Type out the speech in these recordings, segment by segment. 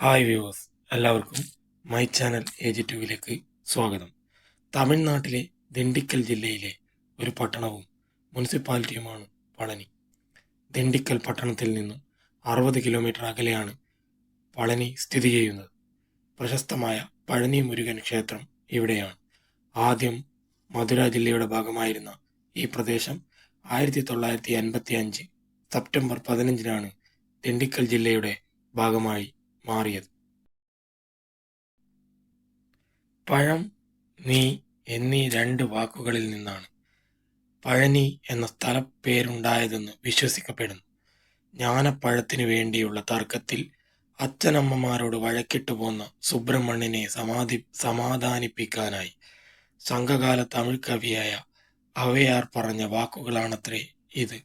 Hi viewers എല്ലാവർക്കും my channel age ടുവിലേക്ക് സ്വാഗതം. തമിഴ്നാട്ടിലെ ദിണ്ടിക്കൽ ജില്ലയിലെ ഒരു പട്ടണവും മുനിസിപ്പാലിറ്റിയുമാണ് പളനി. ദിണ്ടിക്കൽ പട്ടണത്തിൽ നിന്നും അറുപത് കിലോമീറ്റർ അകലെയാണ് പളനി സ്ഥിതി ചെയ്യുന്നത്. പ്രശസ്തമായ പഴനി മുരുകൻ ക്ഷേത്രം ഇവിടെയാണ്. ആദ്യം മധുര ജില്ലയുടെ ഭാഗമായിരുന്ന ഈ പ്രദേശം ആയിരത്തി തൊള്ളായിരത്തി അൻപത്തി അഞ്ച് സെപ്റ്റംബർ പതിനഞ്ചിനാണ് ദിണ്ടിക്കൽ ജില്ലയുടെ ഭാഗമായി മാറിയത്. പഴം നീ എന്നീ രണ്ട് വാക്കുകളിൽ നിന്നാണ്. പഴനി എന്ന സ്ഥലപ്പേരുണ്ടായതെന്ന് വിശ്വസിക്കപ്പെടുന്നു. ജ്ഞാനപ്പഴത്തിനു വേണ്ടിയുള്ള തർക്കത്തിൽ അച്ഛനമ്മമാരോട് വഴക്കിട്ടു പോന്ന സുബ്രഹ്മണ്യനെ സമാധി സമാധാനിപ്പിക്കാനായി സംഘകാല തമിഴ് കവിയായ അവയാർ പറഞ്ഞ വാക്കുകളാണത്രേ ഇത്.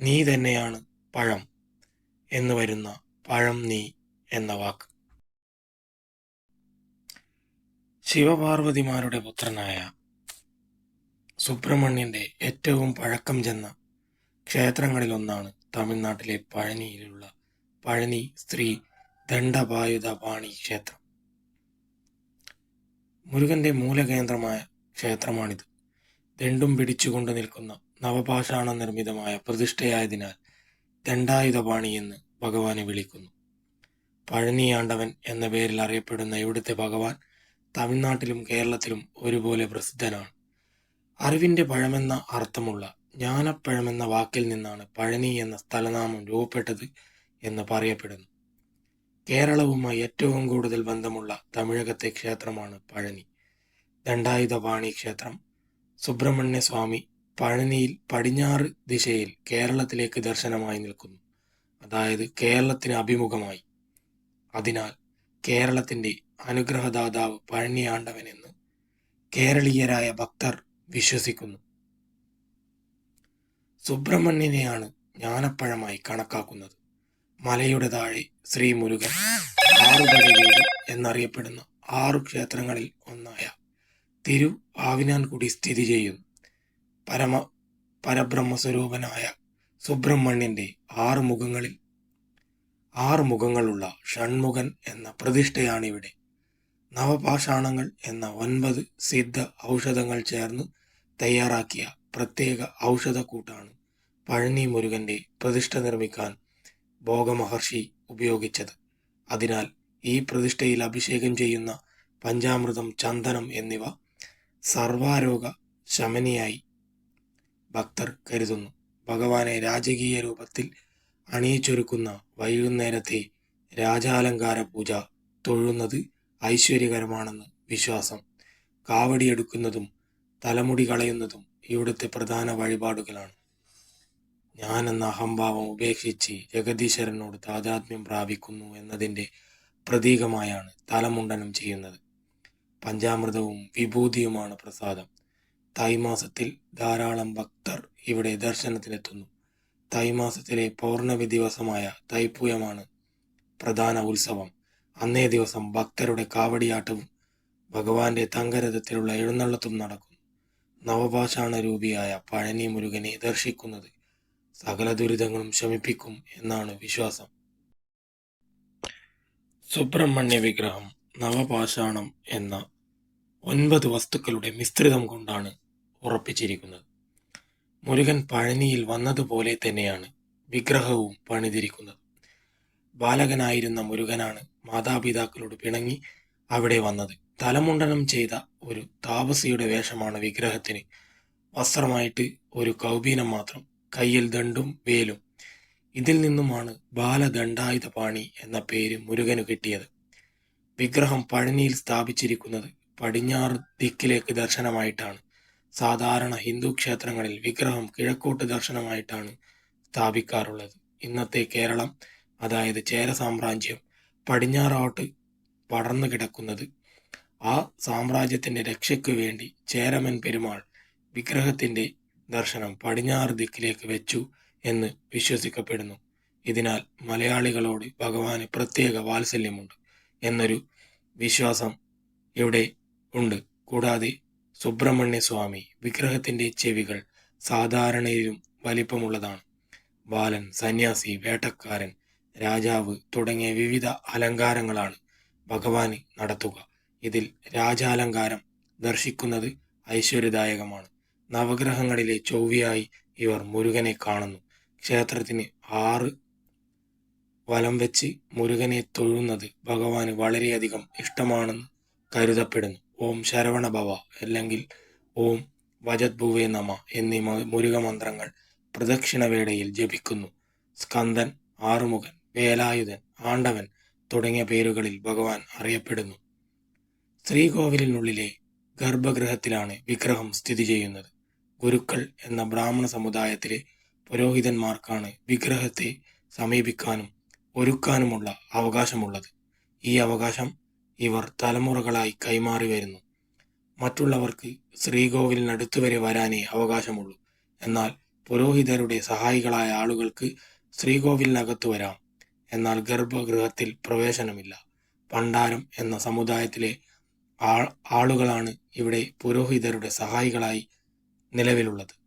നീ തന്നെയാണ് പഴം എന്ന് വരുന്ന പഴം നീ എന്ന വാക്ക്. ശിവപാർവതിമാരുടെ പുത്രനായ സുബ്രഹ്മണ്യന്റെ ഏറ്റവും പഴക്കം ചെന്ന ക്ഷേത്രങ്ങളിലൊന്നാണ് തമിഴ്നാട്ടിലെ പഴനിയിലുള്ള പഴനി ശ്രീ ദണ്ഡപായുധ പാണി ക്ഷേത്രം. മുരുകന്റെ മൂലകേന്ദ്രമായ ക്ഷേത്രമാണിത്. ദണ്ടും പിടിച്ചുകൊണ്ട് നിൽക്കുന്ന നവപാഷാണ നിർമ്മിതമായ പ്രതിഷ്ഠയായതിനാൽ ദണ്ഡായുധപാണി എന്ന് ഭഗവാനെ വിളിക്കുന്നു. പഴനിയാണ്ടവൻ എന്ന പേരിൽ അറിയപ്പെടുന്ന ഇവിടുത്തെ ഭഗവാൻ തമിഴ്നാട്ടിലും കേരളത്തിലും ഒരുപോലെ പ്രസിദ്ധനാണ്. അറിവിന്റെ പഴമെന്ന അർത്ഥമുള്ള ജ്ഞാനപ്പഴമെന്ന വാക്കിൽ നിന്നാണ് പഴനി എന്ന സ്ഥലനാമം രൂപപ്പെട്ടത് എന്ന് പറയപ്പെടുന്നു. കേരളവുമായി ഏറ്റവും കൂടുതൽ ബന്ധമുള്ള തമിഴകത്തെ ക്ഷേത്രമാണ് പഴനി. ദണ്ഡായുധപാണി ക്ഷേത്രം. സുബ്രഹ്മണ്യ സ്വാമി പഴനിയിൽ പടിഞ്ഞാറ് ദിശയിൽ കേരളത്തിലേക്ക് ദർശനമായി നിൽക്കുന്നു. അതായത് കേരളത്തിന് അഭിമുഖമായി. അതിനാൽ കേരളത്തിന്റെ അനുഗ്രഹദാതാവ് പഴനിയാണ്ടവനെന്ന് കേരളീയരായ ഭക്തർ വിശ്വസിക്കുന്നു. സുബ്രഹ്മണ്യനെയാണ് ജ്ഞാനപ്പഴമായി കണക്കാക്കുന്നത്. മലയുടെ താഴെ ശ്രീ മുരുകൻ ആറുപടി വീട് എന്നറിയപ്പെടുന്ന ആറു ക്ഷേത്രങ്ങളിൽ ഒന്നായ തിരു ആവിനാൻകുടി സ്ഥിതി ചെയ്യുന്നു. പരമ പരബ്രഹ്മസ്വരൂപനായ സുബ്രഹ്മണ്യന്റെ ആറ് മുഖങ്ങളിൽ ആറ് മുഖങ്ങളുള്ള ഷൺമുഖൻ എന്ന പ്രതിഷ്ഠയാണിവിടെ. നവപാഷാണങ്ങൾ എന്ന ഒൻപത് സിദ്ധ ഔഷധങ്ങൾ ചേർന്ന് തയ്യാറാക്കിയ പ്രത്യേക ഔഷധക്കൂട്ടാണ് പഴനി മുരുകന്റെ പ്രതിഷ്ഠ നിർമ്മിക്കാൻ ഭോഗമഹർഷി ഉപയോഗിച്ചത്. അതിനാൽ ഈ പ്രതിഷ്ഠയിൽ അഭിഷേകം ചെയ്യുന്ന പഞ്ചാമൃതം ചന്ദനം എന്നിവ സർവാരോഗ ശമനിയായി ഭക്തർ കരുതുന്നു. ഭഗവാനെ രാജകീയ രൂപത്തിൽ അണിയിച്ചൊരുക്കുന്ന വൈകുന്നേരത്തെ രാജാലങ്കാര പൂജ തൊഴുന്നത് ഐശ്വര്യകരമാണെന്ന് വിശ്വാസം. കാവടിയെടുക്കുന്നതും തലമുടി കളയുന്നതും ഇവിടുത്തെ പ്രധാന വഴിപാടുകളാണ്. ഞാൻ എന്ന അഹംഭാവം ഉപേക്ഷിച്ച് ജഗദീശ്വരനോട് താതാത്മ്യം പ്രാപിക്കുന്നു എന്നതിന്റെ പ്രതീകമായാണ് തലമുണ്ടനം ചെയ്യുന്നത്. പഞ്ചാമൃതവും വിഭൂതിയുമാണ് പ്രസാദം. തൈമാസത്തിൽ ധാരാളം ഭക്തർ ഇവിടെ ദർശനത്തിനെത്തുന്നു. തൈമാസത്തിലെ പൗർണമി ദിവസമായ തൈപ്പൂയമാണ് പ്രധാന ഉത്സവം. അന്നേ ദിവസം ഭക്തരുടെ കാവടിയാട്ടവും ഭഗവാന്റെ തങ്കരഥത്തിലുള്ള എഴുന്നള്ളത്തും നടക്കുന്നു നവപാഷാണ രൂപിയായ പഴനി മുരുകനെ ദർശിക്കുന്നത് സകല ദുരിതങ്ങളും ശമിപ്പിക്കും എന്നാണ് വിശ്വാസം. സുബ്രഹ്മണ്യ വിഗ്രഹം നവപാഷാണം എന്ന ഒൻപത് വസ്തുക്കളുടെ മിശ്രിതം കൊണ്ടാണ് ഉറപ്പിച്ചിരിക്കുന്നത്. മുരുകൻ പഴനിയിൽ വന്നതുപോലെ തന്നെയാണ് വിഗ്രഹവും പണിതിരിക്കുന്നത്. ബാലകനായിരുന്ന മുരുകനാണ് മാതാപിതാക്കളോട് പിണങ്ങി അവിടെ വന്നത്. തലമുണ്ടനം ചെയ്ത ഒരു താപസിയുടെ വേഷമാണ് വിഗ്രഹത്തിന്. വസ്ത്രമായിട്ട് ഒരു കൗബീനം മാത്രം കയ്യിൽ ദണ്ടും വേലും. ഇതിൽ നിന്നുമാണ് ബാലദണ്ഡായുധ പാണി എന്ന പേര് മുരുകന് കിട്ടിയത്. വിഗ്രഹം പഴനിയിൽ സ്ഥാപിച്ചിരിക്കുന്നത് പടിഞ്ഞാറ് ദിക്കിലേക്ക് ദർശനമായിട്ടാണ്. സാധാരണ ഹിന്ദു ക്ഷേത്രങ്ങളിൽ വിഗ്രഹം കിഴക്കോട്ട് ദർശനമായിട്ടാണ് സ്ഥാപിക്കാറുള്ളത്. ഇന്നത്തെ കേരളം അതായത് ചേര സാമ്രാജ്യം പടിഞ്ഞാറോട്ട് പടർന്നു കിടക്കുന്നത്. ആ സാമ്രാജ്യത്തിന്റെ രക്ഷയ്ക്ക് വേണ്ടി ചേരമൻ പെരുമാൾ വിഗ്രഹത്തിന്റെ ദർശനം പടിഞ്ഞാറ് ദിക്കിലേക്ക് വെച്ചു എന്ന് വിശ്വസിക്കപ്പെടുന്നു. ഇതിനാൽ മലയാളികളോട് ഭഗവാന് പ്രത്യേക വാത്സല്യമുണ്ട് എന്നൊരു വിശ്വാസം ഇവിടെ ഉണ്ട്. കൂടാതെ സുബ്രഹ്മണ്യ സ്വാമി വിഗ്രഹത്തിന്റെ ചെവികൾ സാധാരണയിലും വലിപ്പമുള്ളതാണ്. ബാലൻ സന്യാസി വേട്ടക്കാരൻ രാജാവ് തുടങ്ങിയ വിവിധ അലങ്കാരങ്ങളാണ് ഭഗവാന് നടത്തുക. ഇതിൽ രാജാലങ്കാരം ദർശിക്കുന്നത് ഐശ്വര്യദായകമാണ്. നവഗ്രഹങ്ങളിലെ ചൊവ്വയായി ഇവർ മുരുകനെ കാണുന്നു. ക്ഷേത്രത്തിന് ആറ് വലം വെച്ച് മുരുകനെ തൊഴുന്നത് ഭഗവാന് വളരെയധികം ഇഷ്ടമാണെന്ന് കരുതപ്പെടുന്നു. ഓം ശരവണ ഭവ അല്ലെങ്കിൽ ഓം വജദ്ഭുവേ നമ എന്നീ മുരുകമന്ത്രങ്ങൾ മുരുക മന്ത്രങ്ങൾ പ്രദക്ഷിണവേളയിൽ ജപിക്കുന്നു. സ്കന്ദൻ ആറുമുഖൻ വേലായുധൻ ആണ്ടവൻ തുടങ്ങിയ പേരുകളിൽ ഭഗവാൻ അറിയപ്പെടുന്നു. ശ്രീകോവിലിനുള്ളിലെ ഗർഭഗൃഹത്തിലാണ് വിഗ്രഹം സ്ഥിതി ചെയ്യുന്നത്. ഗുരുക്കൾ എന്ന ബ്രാഹ്മണ സമുദായത്തിലെ പുരോഹിതന്മാർക്കാണ് വിഗ്രഹത്തെ സമീപിക്കാനും ഒരുക്കാനുമുള്ള അവകാശമുള്ളത്. ഈ അവകാശം ഇവർ തലമുറകളായി കൈമാറി വരുന്നു. മറ്റുള്ളവർക്ക് ശ്രീകോവിലിനടുത്ത് വരെ വരാനേ അവകാശമുള്ളൂ. എന്നാൽ പുരോഹിതരുടെ സഹായികളായ ആളുകൾക്ക് ശ്രീകോവിലിനകത്ത് വരാം. എന്നാൽ ഗർഭഗൃഹത്തിൽ പ്രവേശനമില്ല. പണ്ടാരം എന്ന സമുദായത്തിലെ ആളുകളാണ് ഇവിടെ പുരോഹിതരുടെ സഹായികളായി നിലവിലുള്ളത്.